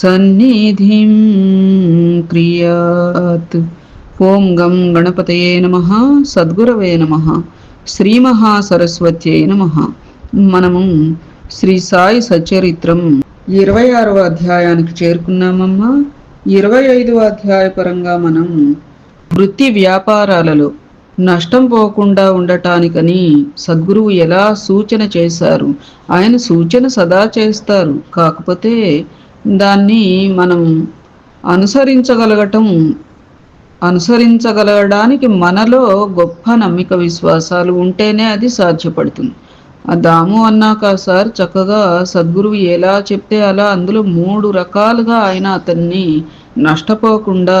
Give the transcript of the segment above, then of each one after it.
సన్నిధిం క్రియాత్. ఓం గం గణపతయే నమ సద్గురవే నమ శ్రీ మహాసరస్వత్యై నమ. మనము శ్రీ సాయి సచరిత్రం ఇరవై ఆరవ అధ్యాయానికి చేరుకున్నామమ్మా. ఇరవై ఐదవ అధ్యాయ పరంగా మనం వృత్తి వ్యాపారాలలో నష్టం పోకుండా ఉండటానికని సద్గురువు ఎలా సూచన చేశారు? ఆయన సూచన సదా చేస్తారు. కాకపోతే దాన్ని మనం అనుసరించగలగటం అనుసరించగలగడానికి మనలో గొప్ప నమ్మిక విశ్వాసాలు ఉంటేనే అది సాధ్యపడుతుంది. ఆ దాము అన్నాక సార్ చక్కగా సద్గురువు ఎలా చెప్తే అలా అందులో మూడు రకాలుగా ఆయన అతన్ని నష్టపోకుండా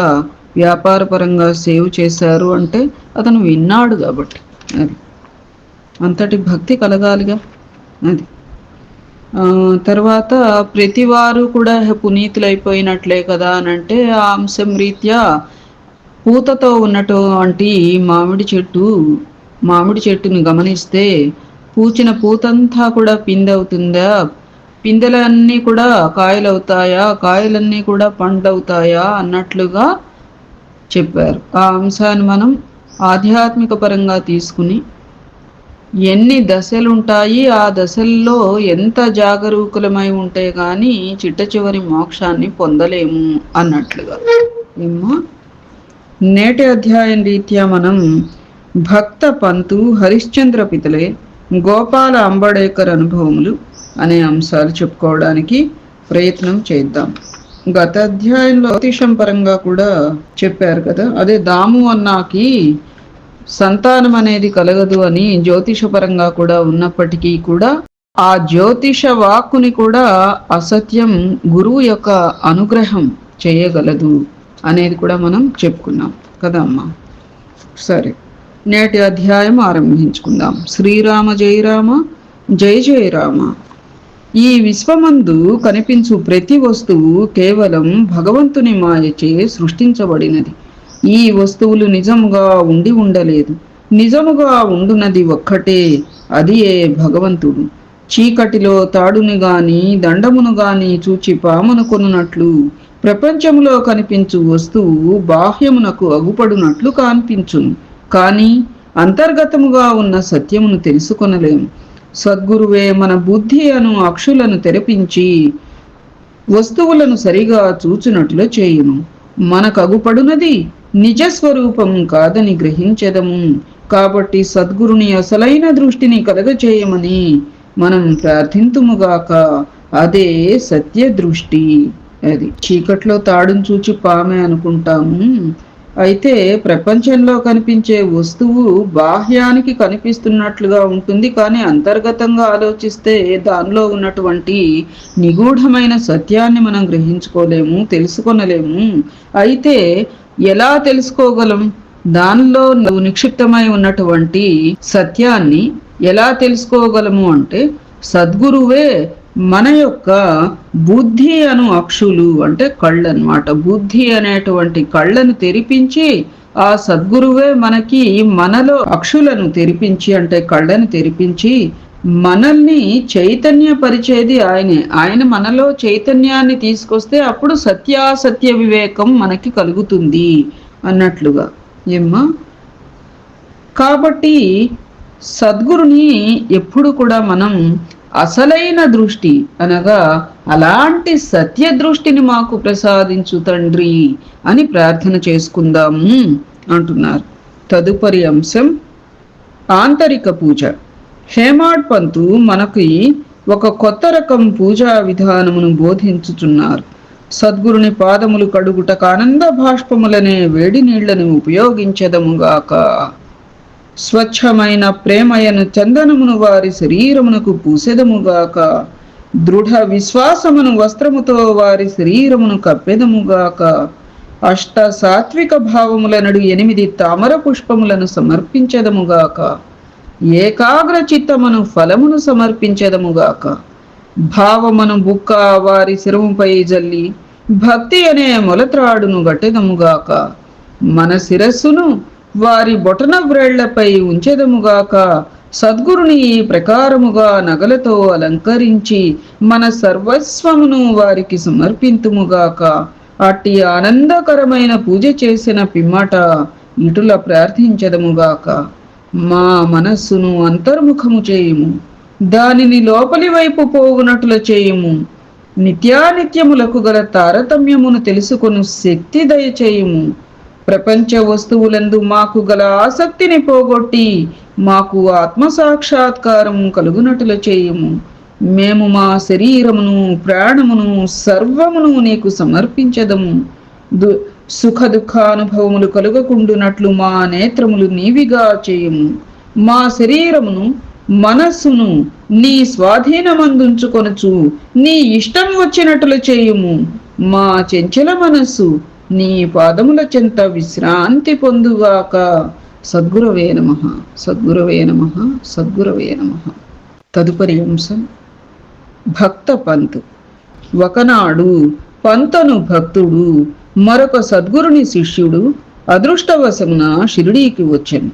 వ్యాపారపరంగా సేవ్ చేశారు అంటే అతను విన్నాడు కాబట్టి. అది. అంతటి భక్తి కలగాలిగా. అది. తర్వాత ప్రతివారు కూడా పునీతులైపోయినట్లే కదా అని అంటే ఆ అంశం రీత్యా పూతతో ఉన్నటువంటి మామిడి చెట్టు మామిడి చెట్టుని గమనిస్తే పూచిన పూతంతా కూడా పిందవుతుందా? పిందెలన్నీ కూడా కాయలవుతాయా? కాయలన్నీ కూడా పండ్లవుతాయా? అన్నట్లుగా చెప్పారు. ఆ అంశాన్ని మనం ఆధ్యాత్మిక పరంగా తీసుకుని ఎన్ని దశలుంటాయి? ఆ దశల్లో ఎంత జాగరూకులమై ఉంటే గాని చిట్ట చివరి మోక్షాన్ని పొందలేము అన్నట్లుగా. ఏమో నేటి అధ్యాయం రీత్యా మనం భక్త పంతు హరిశ్చంద్ర పితలే గోపాల అంబడేకర్ అనుభవములు అనే అంశాలు చెప్పుకోవడానికి ప్రయత్నం చేద్దాం. గత అధ్యాయంలో అతిశం పరంగా కూడా చెప్పారు కదా అదే దాము అన్నాకి సంతానం అనేది కలగదు అని జ్యోతిషపరంగా కూడా ఉన్నప్పటికీ కూడా ఆ జ్యోతిష వాక్కుని కూడా అసత్యం గురువు యొక్క అనుగ్రహం చేయగలదు అనేది కూడా మనం చెప్పుకున్నాం. కదా అమ్మా? సరే. నేటి అధ్యాయం ఆరంభించుకుందాం. శ్రీరామ జయ రామ జయ జయ రామ. ఈ విశ్వమందు కనిపించు ప్రతి వస్తువు కేవలం భగవంతుని మాయచే సృష్టించబడినది. ఈ వస్తువులు నిజముగా ఉండి ఉండలేదు. నిజముగా ఉండునది ఒక్కటే అది ఏ భగవంతుడు. చీకటిలో తాడుని గాని దండమును గాని చూచి పామును కొనున్నట్లు ప్రపంచంలో కనిపించు వస్తువు బాహ్యమునకు అగుపడునట్లు కనిపించును. కానీ అంతర్గతముగా ఉన్న సత్యమును తెలుసుకొనలేము. సద్గురువే మన బుద్ధి అను అక్షులను తెరపించి వస్తువులను సరిగా చూచునట్లు చేయును. మనకు అగుపడునది నిజస్వరూపం కాదని గ్రహించదము. కాబట్టి సద్గురుని అసలైన దృష్టిని కలగచేయమని మనం ప్రార్థింతుముగాక. అదే సత్య దృష్టి అది చీకట్లో తాడును చూచి పామే అనుకుంటాము. అయితే ప్రపంచంలో కనిపించే వస్తువు బాహ్యానికి కనిపిస్తున్నట్లుగా ఉంటుంది. కానీ అంతర్గతంగా ఆలోచిస్తే దానిలో ఉన్నటువంటి నిగూఢమైన సత్యాన్ని మనం గ్రహించుకోలేము తెలుసుకొనలేము. అయితే ఎలా తెలుసుకోగలం? దానిలో నిక్షిప్తమై ఉన్నటువంటి సత్యాన్ని ఎలా తెలుసుకోగలము అంటే సద్గురువే మన యొక్క బుద్ధి అను అక్షులు అంటే కళ్ళు అనమాట బుద్ధి అనేటువంటి కళ్ళను తెరిపించి ఆ సద్గురువే మనకి మనలో అక్షులను తెరిపించి అంటే కళ్ళను తెరిపించి మనల్ని చైతన్యపరిచేది ఆయనే. ఆయన మనలో చైతన్యాన్ని తీసుకొస్తే అప్పుడు సత్యాసత్య వివేకం మనకి కలుగుతుంది అన్నట్లుగా. ఏమ్మా? కాబట్టి సద్గురుని ఎప్పుడు కూడా మనం అసలైన దృష్టి అనగా అలాంటి సత్య దృష్టిని మాకు ప్రసాదించు తండ్రి అని ప్రార్థన చేసుకుందాము అంటున్నారు. తదుపరి అంశం ఆంతరిక పూజ. హేమాడ్ పంతు మనకి ఒక కొత్త రకం పూజా విధానమును బోధించుచున్నారు. సద్గురుని పాదములు కడుగుట ఆనంద భాష్పములనే వేడి నీళ్ళను ఉపయోగించదముగాక. స్వచ్ఛమైన ప్రేమయను చందనమును వారి శరీరమునకు పూసెదముగాక. దృఢ విశ్వాసమును వస్త్రముతో వారి శరీరమును కప్పెదముగాక. అష్ట సాత్విక భావముల నడు ఎనిమిది తామర పుష్పములను సమర్పించదముగాక. ఏకాగ్ర చిత్తమును ఫలమును సమర్పించదముగాక. భావమును బుక్క వారి శిరముపై జల్లి భక్తి అనే మొలత్రాడును గట్టెదముగాక. మన శిరస్సును వారి బొటన వ్రేళ్ళపై ఉంచెదముగాక. సద్గురుని ఈ ప్రకారముగా నగలతో అలంకరించి మన సర్వస్వమును వారికి సమర్పింతుముగాక. అట్టి ఆనందకరమైన పూజ చేసిన పిమ్మట ఇటుల ప్రార్థించదముగాక. మా మనస్సును అంతర్ముఖము చేయుము. దానిని లోపలి వైపు పోగునట్లు చేయుము. నిత్యానిత్యములకు గల తారతమ్యమును తెలుసుకొను శక్తి దయచేయుము ప్రపంచ వస్తువులందు మాకు గల ఆసక్తిని పోగొట్టి మాకు ఆత్మసాక్షాత్కారం కలుగునట్లు చేయుము. మేము మా శరీరమును ప్రాణమును సర్వమును నీకు సమర్పించదము. దు సుఖ దుఃఖానుభవములు కలుగకుండునట్లు మా నేత్రములు నీవిగా చేయుము. మా శరీరమును మనస్సును నీ స్వాధీనమందుంచుకొనుచు నీ ఇష్టం వచ్చినట్లు చేయుము. మా చెంచల మనస్సు నీ పాదముల చెంత విశ్రాంతి పొందుగాక. సద్గురవే నమ సద్గురవే నమ సద్గురవే నమ. తదుపరి అంశం భక్త పంతు. ఒకనాడు పంతను భక్తుడు మరొక సద్గురుని శిష్యుడు అదృష్టవశమున షిరిడీకి వచ్చెను.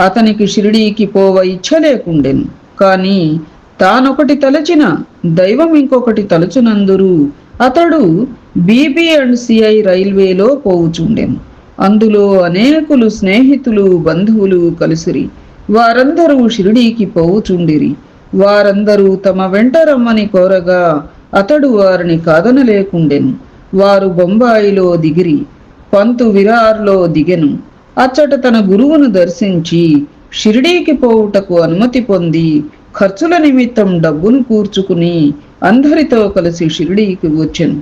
అతనికి షిరిడీకి పోవ ఇచ్చ లేకుండెను. కానీ తానొకటి తలచిన దైవం ఇంకొకటి తలచునందురు అతడు బీబీ అండ్ సిఐ రైల్వేలో పోవుచుండెను. అందులో అనేకులు స్నేహితులు బంధువులు కలిసిరి. వారందరూ షిరిడీకి పోవుచుండిరి. వారందరూ తమ వెంట రమ్మని కోరగా అతడు వారిని కాదనలేకుండెను. వారు బొంబాయిలో దిగిరి పంతు విరార్లో దిగెను. అచ్చట తన గురువును దర్శించి షిరిడీకి పోవుటకు అనుమతి పొంది ఖర్చుల నిమిత్తం డబ్బును కూర్చుకుని అందరితో కలిసి షిరిడీకి వచ్చెను.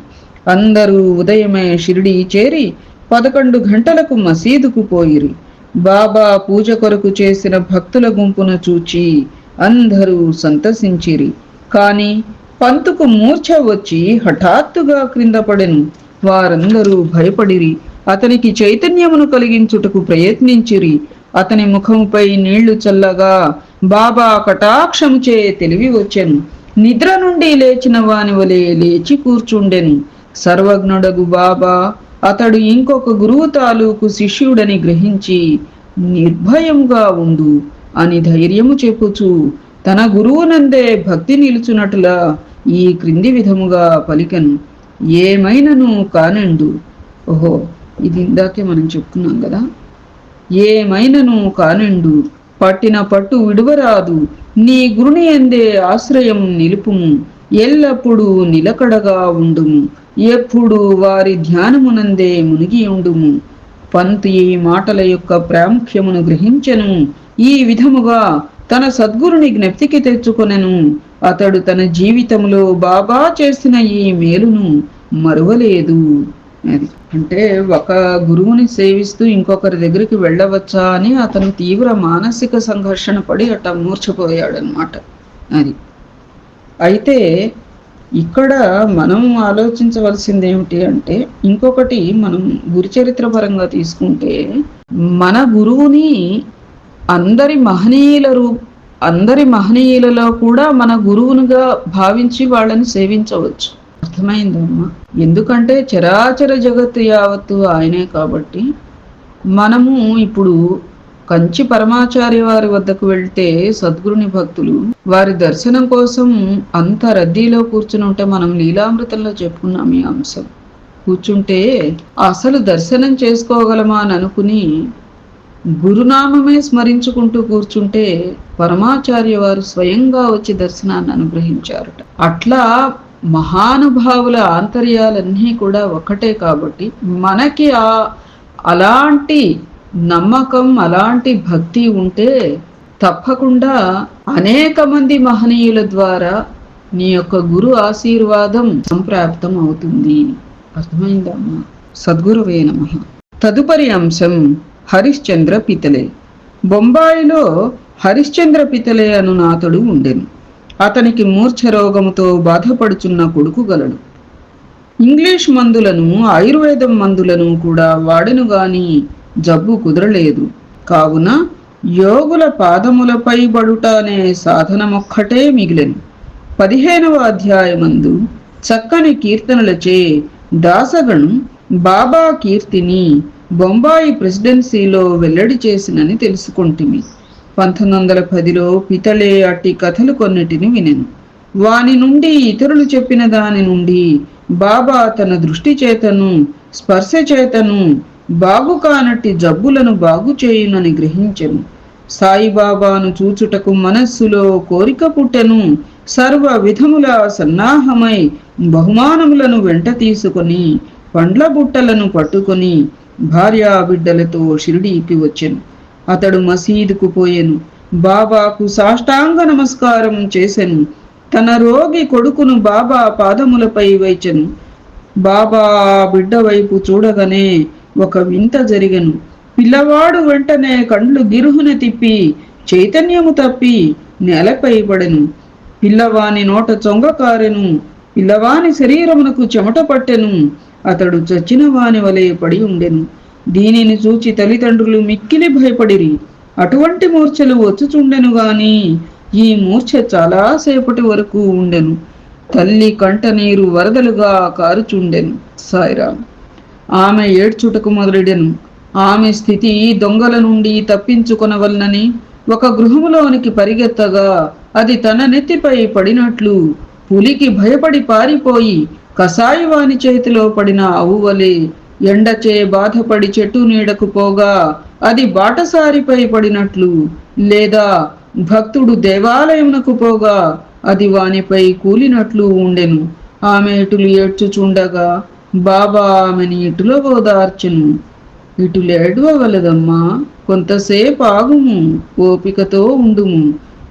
అందరూ ఉదయమే షిరిడీ చేరి పదకొండు గంటలకు మసీదుకు పోయిరి. బాబా పూజ కొరకు చేసిన భక్తుల గుంపును చూచి అందరూ సంతసించిరి. కానీ పంతుకు మూర్ఛ వచ్చి హఠాత్తుగా క్రింద పడెను. వారందరూ భయపడిరి. అతనికి చైతన్యమును కలిగించుటకు ప్రయత్నించిరి. అతని ముఖముపై నీళ్ళు చల్లగా బాబా కటాక్షముచే తెలివి వచ్చెను. నిద్ర నుండి లేచిన వాని వలె లేచి కూర్చుండెను. సర్వజ్ఞుడగు బాబా అతడు ఇంకొక గురువు తాలూకు శిష్యుడని గ్రహించి నిర్భయముగా ఉండు అని ధైర్యము చెప్పుచు తన గురువునందే భక్తి నిలుచునట్లా ఈ క్రింది విధముగా పలికను. ఏమైనను కానండు ఓహో ఇది ఇందాకే మనం చెప్పుకున్నాం కదా. ఏమైనను కానండు పట్టిన పట్టు విడువరాదు. నీ గురుని ఎందే ఆశ్రయం నిలుపుము. ఎల్లప్పుడూ నిలకడగా ఉండుము. ఎప్పుడు వారి ధ్యానమునందే మునిగి ఉండుము. పంతు ఈ మాటల యొక్క ప్రాముఖ్యమును గ్రహించను. ఈ విధముగా తన సద్గురుని జ్ఞప్తికి తెచ్చుకొనెను. అతడు తన జీవితంలో బాబా చేసిన ఈ మేలును మరువలేదు. అది అంటే ఒక గురువుని సేవిస్తూ ఇంకొకరి దగ్గరికి వెళ్ళవచ్చా అని అతను తీవ్ర మానసిక సంఘర్షణ పడి అట్ట అనమాట అది అయితే ఇక్కడ మనం ఆలోచించవలసింది ఏమిటి అంటే ఇంకొకటి మనం గురుచరిత్ర పరంగా తీసుకుంటే మన గురువుని అందరి మహనీయుల రూ అందరి మహనీయులలో కూడా మన గురువునుగా భావించి వాళ్ళని సేవించవచ్చు. అర్థమైందమ్మా ఎందుకంటే చరాచర జగత్తు యావత్తు ఆయనే కాబట్టి మనము ఇప్పుడు కంచి పరమాచార్య వారి వద్దకు వెళ్తే సద్గురుని భక్తులు వారి దర్శనం కోసం అంత రద్దీలో కూర్చుని ఉంటే మనం లీలామృతంలో చెప్పుకున్నాం ఈ అంశం. కూర్చుంటే అసలు దర్శనం చేసుకోగలమా అని అనుకుని గురునామమే స్మరించుకుంటూ కూర్చుంటే పరమాచార్య వారు స్వయంగా వచ్చి దర్శనాన్ని అనుగ్రహించారట. అట్లా మహానుభావుల ఆంతర్యాలన్నీ కూడా ఒకటే కాబట్టి మనకి ఆ అలాంటి నమ్మకం అలాంటి భక్తి ఉంటే తప్పకుండా అనేక మంది మహనీయుల ద్వారా నీ యొక్క గురు ఆశీర్వాదం సంప్రాప్తం అవుతుంది అర్థమైందమ్మా సద్గురువే నమ. తదుపరి అంశం హరిశ్చంద్ర పితలే. బొంబాయిలో హరిశ్చంద్ర పితలే అను నాతడు ఉండెను. అతనికి మూర్ఛ రోగముతో బాధపడుచున్న కొడుకు గలడు. ఇంగ్లీష్ మందులను ఆయుర్వేదం మందులను కూడా వాడెను గాని జబ్బు కుదరలేదు. కావున యోగుల పాదములపై బడుట అనే సాధనమొక్కటే మిగిలెను. పదిహేనవ అధ్యాయమందు చక్కని కీర్తనలచే దాసగణం బాబా కీర్తిని బొంబాయి ప్రెసిడెన్సీలో వెల్లడి చేసినని తెలుసుకుంటుమి. పంతొమ్మిది వందల పదిలో పితలే అట్టి కథలు కొన్నిటిని వినెను. వాని నుండి ఇతరులు చెప్పిన దాని నుండి బాబా తన దృష్టి చేతను స్పర్శ చేతను బాగు కానట్టి జబ్బులను బాగు చేయునని గ్రహించెను. సాయిబాబాను చూచుటకు మనస్సులో కోరిక పుట్టెను. సర్వ విధముల సన్నాహమై బహుమానములను వెంట తీసుకొని పండ్ల బుట్టలను పట్టుకొని భార్యా బిడ్డలతో షిరిడీకి వచ్చెను. అతడు మసీదుకు పోయెను. బాబాకు సాష్టాంగ నమస్కారం చేసెను. తన రోగి కొడుకును బాబా పాదములపై వైచెను. బాబా బిడ్డ వైపు చూడగానే ఒక వింత జరిగెను. పిల్లవాడు వెంటనే కండ్లు గిరుహున తిప్పి చైతన్యము తప్పి నేలపై పడెను. పిల్లవాని నోట చొంగకారెను పిల్లవాని శరీరమునకు చెమట పట్టెను. అతడు చచ్చిన వాని వలె పడి ఉండెను. దీనిని చూచి తల్లిదండ్రులు మిక్కిలి భయపడిరి. అటువంటి మూర్ఛలు వచ్చుచుండెను గాని ఈ మూర్ఛ చాలాసేపటి వరకు ఉండెను. తల్లి కంట నీరు వరదలుగా కారుచుండెను సాయిరామ్. ఆమె ఏడ్చుటకు మొదలెడెను. ఆమె స్థితి దొంగల నుండి తప్పించుకొనవలనని ఒక గృహములోనికి పరిగెత్తగా అది తన నెత్తిపై పడినట్లు పులికి భయపడి పారిపోయి కసాయివాని చేతిలో పడిన అవువలి ఎండచే బాధపడి చెట్టు నీడకు పోగా అది బాటసారిపై పడినట్లు లేదా భక్తుడు దేవాలయమునకు పోగా అది వానిపై కూలినట్లు ఉండెను. ఆమె ఇటులు ఏడ్చుచుండగా బాబా ఆమెని ఇటులో ఓదార్చెను. ఇటులు ఏడవలదమ్మా కొంతసేపు ఆగుము ఓపికతో ఉండుము.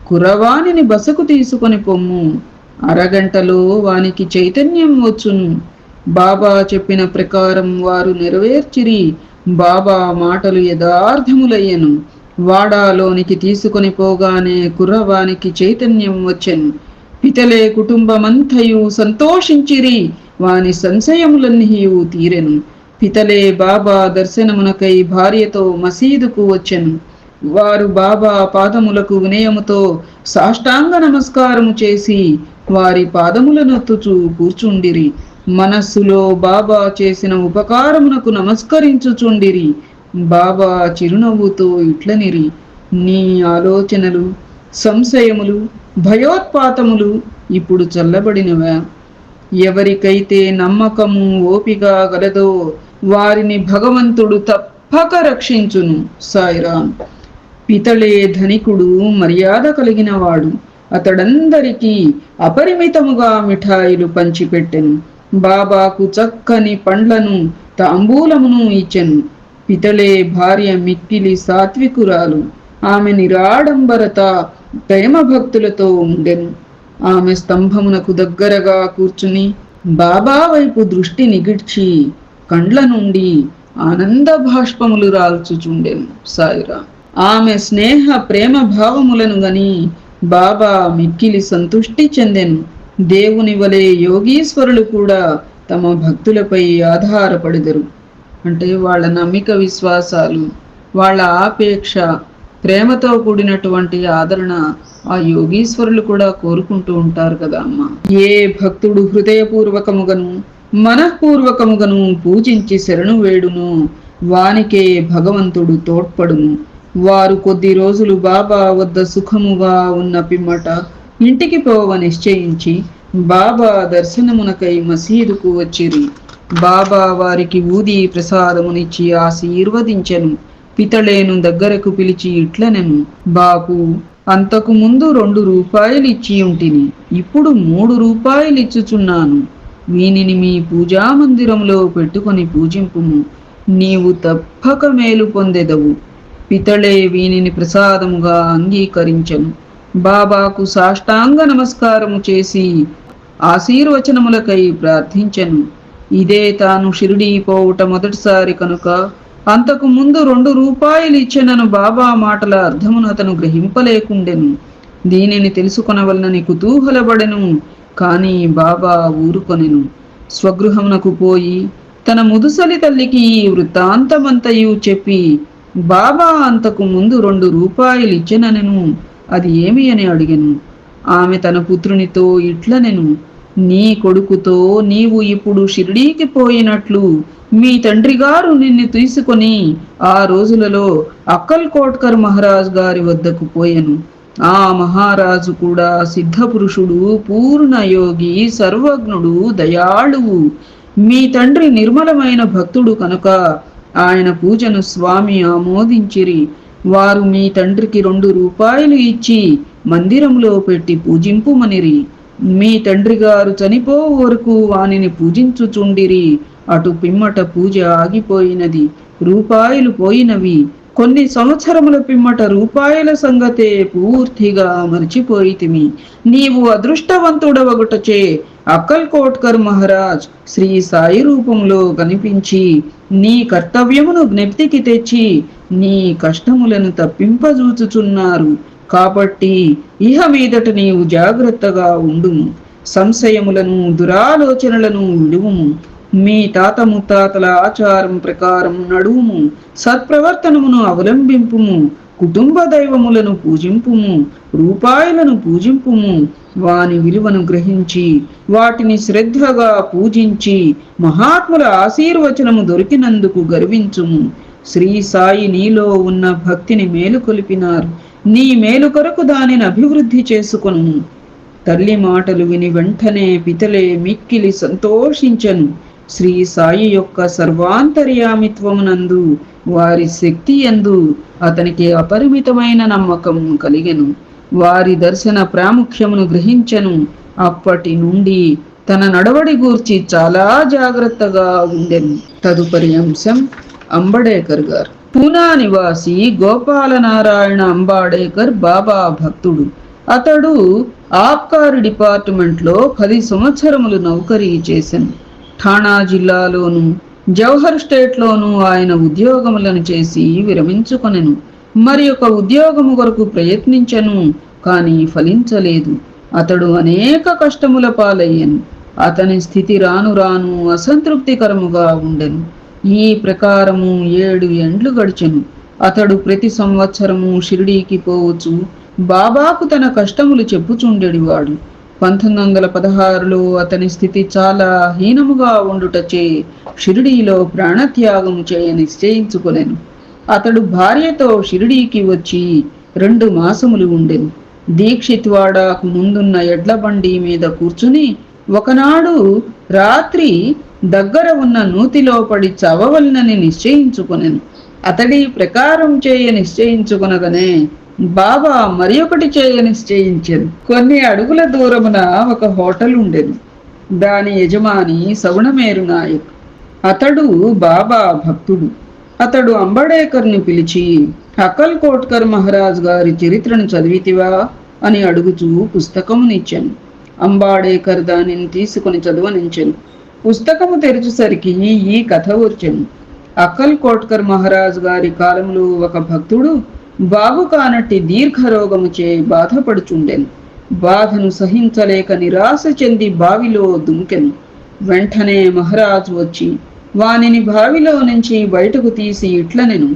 కురవానిని బసకు తీసుకొని పొమ్ము. అరగంటలో వానికి చైతన్యం వచ్చును. బాబా చెప్పిన ప్రకారం వారు నెరవేర్చిరి. బాబా మాటలు యథార్థములయ్యను. వాడాలోనికి తీసుకొని పోగానే కుర్రవానికి చైతన్యం వచ్చెను. పితలే కుటుంబమంతయు సంతోషించిరి. వాని సంశయములన్నీయు తీరెను. పితలే బాబా దర్శనమునకై భార్యతో మసీదుకు వచ్చెను. వారు బాబా పాదములకు వినయముతో సాష్టాంగ నమస్కారము చేసి వారి పాదములనొత్తుచు కూర్చుండిరి. మనస్సులో బాబా చేసిన ఉపకారమునకు నమస్కరించుచుండిరి. బాబా చిరునవ్వుతో ఇట్లనిరి. నీ ఆలోచనలు సంశయములు భయోత్పాతములు ఇప్పుడు చల్లబడినవా? ఎవరికైతే నమ్మకము ఓపిక గలదో వారిని భగవంతుడు తప్పక రక్షించును సాయిరాం. పితళే ధనికుడు మర్యాద కలిగిన వాడు అతడందరికీ అపరిమితముగా మిఠాయిలు పంచిపెట్టెను. బాబాకు చక్కని పండ్లను తాంబూలమును ఇచ్చెను. పితలే భార్య మిక్కిలి సాత్వికురాలు. ఆమె నిరాడంబరత ప్రేమ భక్తులతో ఉండెను. ఆమె స్తంభమునకు దగ్గరగా కూర్చుని బాబా వైపు దృష్టి నిగిడ్చి కండ్ల నుండి ఆనంద భాష్పములు రాల్చుచుండెను సాయిరా. ఆమె స్నేహ ప్రేమ భావములను గని బాబా మిక్కిలి సంతుష్టి చెందెను. దేవుని వలె యోగీశ్వరులు కూడా తమ భక్తులపై ఆధారపడెదరు. అంటే వాళ్ళ నమ్మిక విశ్వాసాలు వాళ్ళ ఆపేక్ష ప్రేమతో కూడినటువంటి ఆదరణ ఆ యోగీశ్వరులు కూడా కోరుకుంటూ ఉంటారు కదా అమ్మ. ఏ భక్తుడు హృదయపూర్వకముగను మనఃపూర్వకముగను పూజించి శరణు వేడును వానికే భగవంతుడు తోడ్పడును. వారు కొద్ది రోజులు బాబా వద్ద సుఖముగా ఉన్న పిమ్మట ఇంటికి పోవ నిశ్చయించి బాబా దర్శనమునకై మసీదుకు వచ్చిరి. బాబా వారికి ఊది ప్రసాదమునిచ్చి ఆశీర్వదించెను. పితళేను దగ్గరకు పిలిచి ఇట్లనెను బాపు అంతకు ముందు రెండు రూపాయలు ఇచ్చి ఉంటిని ఇప్పుడు మూడు రూపాయలు ఇచ్చుచున్నాను వీనిని మీ పూజా మందిరంలో పెట్టుకొని పూజింపుము. నీవు తప్పక మేలు పొందెదవు. పితళే వీనిని ప్రసాదముగా అంగీకరించను. బాబాకు సాష్టాంగ నమస్కారము చేసి ఆశీర్వచనములకై ప్రార్థించెను. ఇదే తాను షిరిడీ పోవుట మొదటిసారి కనుక అంతకు ముందు రెండు రూపాయలు ఇచ్చినను బాబా మాటల అర్థమును అతను గ్రహింపలేకుండెను. దీనిని తెలుసుకొనవలనని కుతూహలపడెను కానీ బాబా ఊరుకొనెను. స్వగృహమునకు పోయి తన ముదుసలి తల్లికి ఈ వృత్తాంతమంతయు చెప్పి బాబా అంతకు ముందు రెండు రూపాయలు ఇచ్చెననెను. అది ఏమి అని అడిగెను. ఆమె తన పుత్రునితో ఇట్లనెను. నీ కొడుకుతో నీవు ఇప్పుడు షిరిడీకి పోయినట్లు మీ తండ్రి గారు నిన్ను తీసుకొని ఆ రోజులలో అక్కల్ కోట్కర్ మహారాజ్ గారి వద్దకు పోయెను. ఆ మహారాజు కూడా సిద్ధపురుషుడు పూర్ణయోగి సర్వజ్ఞుడు దయాళువు. మీ తండ్రి నిర్మలమైన భక్తుడు కనుక ఆయన పూజను స్వామి ఆమోదించిరి. వారు మీ తండ్రికి రెండు రూపాయలు ఇచ్చి మందిరంలో పెట్టి పూజింపుమనిరి. మీ తండ్రి గారు చనిపో వరకు వానిని పూజించుచుండిరి. అటు పిమ్మట పూజ ఆగిపోయినది రూపాయలు పోయినవి. కొన్ని సంవత్సరముల పిమ్మట రూపాయల సంగతే పూర్తిగా మరిచిపోయితిమి. నీవు అదృష్టవంతుడవగుటచే అక్కల్కోట్కర్ మహారాజ్ శ్రీ సాయి రూపంలో కనిపించి నీ కర్తవ్యమును జ్ఞప్తికి తెచ్చి నీ కష్టములను తప్పింపజూచుచున్నారు. కాబట్టి ఇహ మీదట నీవు జాగ్రత్తగా ఉండుము. సంశయములను దురాలోచనలను విడువుము. మీ తాత ముత్తాతల ఆచారం ప్రకారం నడువుము. సత్ప్రవర్తనమును అవలంబింపుము. కుటుంబ దైవములను పూజింపుము రూపాయలను పూజింపుము వాని విలువను గ్రహించి వాటిని శ్రద్ధగా పూజించి మహాత్ముల ఆశీర్వచనము దొరికినందుకు గర్వించుము. శ్రీ సాయి నీలో ఉన్న భక్తిని మేలుకొలిపినారు నీ మేలు కొరకు దానిని అభివృద్ధి చేసుకొను తల్లి మాటలు విని వెంటనే పితలే మిక్కిలి సంతోషించను. శ్రీ సాయి యొక్క సర్వాంతర్యామిత్వమునందు వారి శక్తి యందు అతనికి అపరిమితమైన నమ్మకం కలిగెను. వారి దర్శన ప్రాముఖ్యమును గ్రహించెను. అప్పటి నుండి తన నడవడి గూర్చి చాలా జాగ్రత్తగా ఉండెను. తదుపరి అంశం అంబడేకర్ గారు. పూనా నివాసి గోపాలనారాయణ అంబాడేకర్ బాబా భక్తుడు. అతడు ఆబ్కారీ డిపార్ట్మెంట్లో పది సంవత్సరములు నౌకరీ చేశాను ఠాణా జిల్లాలోను జవహర్ స్టేట్లోనూ ఆయన ఉద్యోగములను చేసి విరమించుకొనెను. మరి ఒక ఉద్యోగము కొరకు ప్రయత్నించెను కానీ ఫలించలేదు. అతడు అనేక కష్టముల పాలయ్యను. అతని స్థితి రాను రాను అసంతృప్తికరముగా ఉండెను. ఈ ప్రకారము ఏడు ఎండ్లు గడిచెను. అతడు ప్రతి సంవత్సరము షిరిడీకి పోవచ్చు. బాబాకు తన కష్టములు చెప్పుచుండెడివాడు. పంతొమ్మిది వందల పదహారులో అతని స్థితి చాలా హీనముగా ఉండుటచే షిరిడీలో ప్రాణత్యాగం చేయ నిశ్చయించుకొనెను. అతడు భార్యతో షిరిడీకి వచ్చి రెండు మాసములు ఉండెను. దీక్షిత్వాడాకు ముందున్న ఎడ్ల బండి మీద కూర్చుని ఒకనాడు రాత్రి దగ్గర ఉన్న నూతిలో పడి చవవలనని నిశ్చయించుకొనెను. అతడి ప్రకారం చేయ నిశ్చయించుకొనగనే బాబా మరి ఒకటి చేయ కొన్ని అడుగుల దూరమున ఒక హోటల్ ఉండెను. దాని యజమాని సగుణమేరు నాయక్. అతడు బాబా భక్తుడు. అతడు అంబడేకర్ని పిలిచి అకల్ కోట్కర్ మహారాజ్ గారి చరిత్రను చదివితివా? అని అడుగుచూ పుస్తకమునిచ్చాను అంబాడేకర్ దానిని తీసుకుని చదువనించాను పుస్తకము తెరిచేసరికి ఈ కథ వచ్చాను అక్కల్ కోట్కర్ మహారాజ్ గారి కాలంలో ఒక భక్తుడు బాగు కానట్టి దీర్ఘరోగముచే బాధపడుచుండెను. బాధను సహించలేక నిరాశ చెంది బావిలో దుంకెను వెంటనే మహారాజు వచ్చి వానిని బావిలో నుంచి బయటకు తీసి ఇట్లనెను.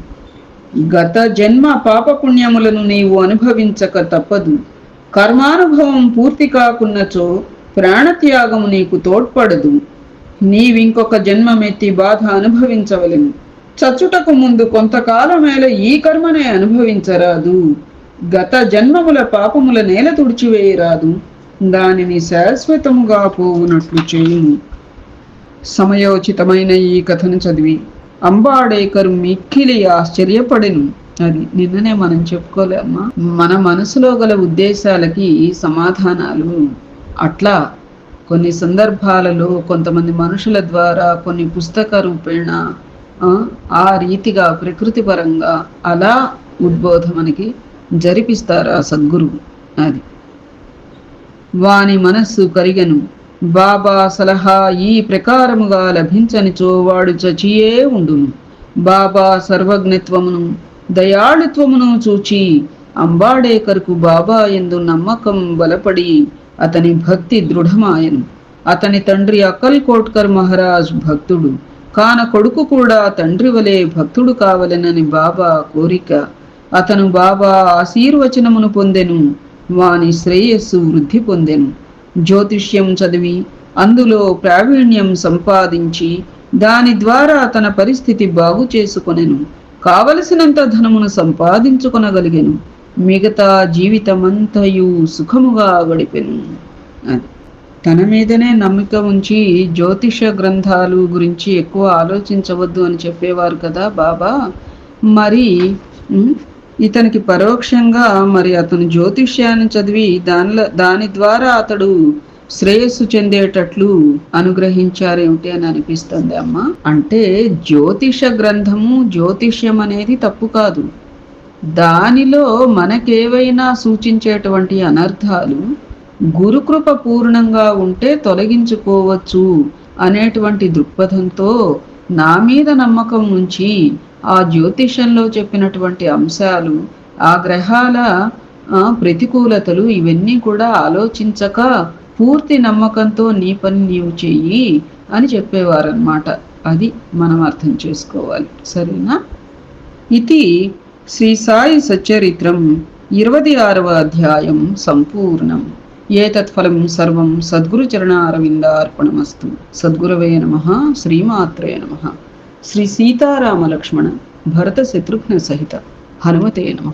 గత జన్మ పాపపుణ్యములను నీవు అనుభవించక తప్పదు. కర్మానుభవం పూర్తి కాకున్నచో ప్రాణత్యాగము నీకు తోడ్పడదు. నీవింకొక జన్మమెత్తి బాధ అనుభవించవలెను. చచ్చుటకు ముందు కొంతకాలమేళ ఈ కర్మనే అనుభవించరాదు. గత జన్మముల పాపముల నేల తుడిచివేయరాదు. దానిని శాశ్వతముగా పోవునట్లు చేయుము. సమయోచితమైన ఈ కథను చదివి అంబాడేకర్ మిక్కిలి ఆశ్చర్యపడెను. అది నిన్ననే మనం చెప్పుకోలేమ్మా మన మనసులో గల ఉద్దేశాలకి సమాధానాలు. అట్లా కొన్ని సందర్భాలలో కొంతమంది మనుషుల ద్వారా కొన్ని పుస్తక రూపేణ ఆ, ఆ రీతిగా ప్రకృతి పరంగా అలా ఉద్బోధ మనకి జరిపిస్తారు ఆ సద్గురువు? అది. వాని మనస్సు కరిగను. బాబా సలహా ఈ ప్రకారముగా లభించనిచో వాడు చచియే ఉండును. బాబా సర్వజ్ఞత్వమును దయాళుత్వమును చూచి అంబాడేకర్కు బాబా ఎందు నమ్మకం బలపడి అతని భక్తి దృఢమాయను. అతని తండ్రి అకల్ కోట్కర్ మహారాజ్ భక్తుడు. కాన కొడుకు కూడా తండ్రి వలె భక్తుడు కావలెనని బాబా కోరిక. అతను బాబా ఆశీర్వచనమును పొందెను వాని శ్రేయస్సు వృద్ధి పొందెను. జ్యోతిష్యం చదివి అందులో ప్రావీణ్యం సంపాదించి దాని ద్వారా తన పరిస్థితి బాగు చేసుకొనెను. కావలసినంత ధనమును సంపాదించుకొనగలిగెను. మిగతా జీవితమంతయు సుఖముగా గడిపెను. అది. తన మీదనే నమ్మిక ఉంచి జ్యోతిష గ్రంథాలు గురించి ఎక్కువ ఆలోచించవద్దు అని చెప్పేవారు కదా బాబా. మరి ఇతనికి పరోక్షంగా మరి అతను జ్యోతిష్యాన్ని చదివి దానిలో దాని ద్వారా అతడు శ్రేయస్సు చెందేటట్లు అనుగ్రహించారేమిటి అని అనిపిస్తుంది అమ్మ. అంటే జ్యోతిష గ్రంథము జ్యోతిష్యం అనేది తప్పు కాదు. దానిలో మనకేవైనా సూచించేటువంటి అనర్థాలు గురుకృప పూర్ణంగా ఉంటే తొలగించుకోవచ్చు అనేటువంటి దృక్పథంతో నా మీద నమ్మకం ఉంచి ఆ జ్యోతిషంలో చెప్పినటువంటి అంశాలు ఆ గ్రహాల ప్రతికూలతలు ఇవన్నీ కూడా ఆలోచించక పూర్తి నమ్మకంతో నీ పని నీవు చెయ్యి అని చెప్పేవారనమాట అది మనం అర్థం చేసుకోవాలి. సరేనా? ఇది శ్రీ సాయి సచరిత్రం ఇరవై ఆరవ అధ్యాయం సంపూర్ణం. ఏ తత్ఫలం సర్వం సద్గురు చరణారవింద అర్పణమస్తు. సద్గురవే నమ. శ్రీమాత్రే నమ. శ్రీ సీతారామ లక్ష్మణ భరత శత్రుఘ్న సహిత హనుమతే నమ.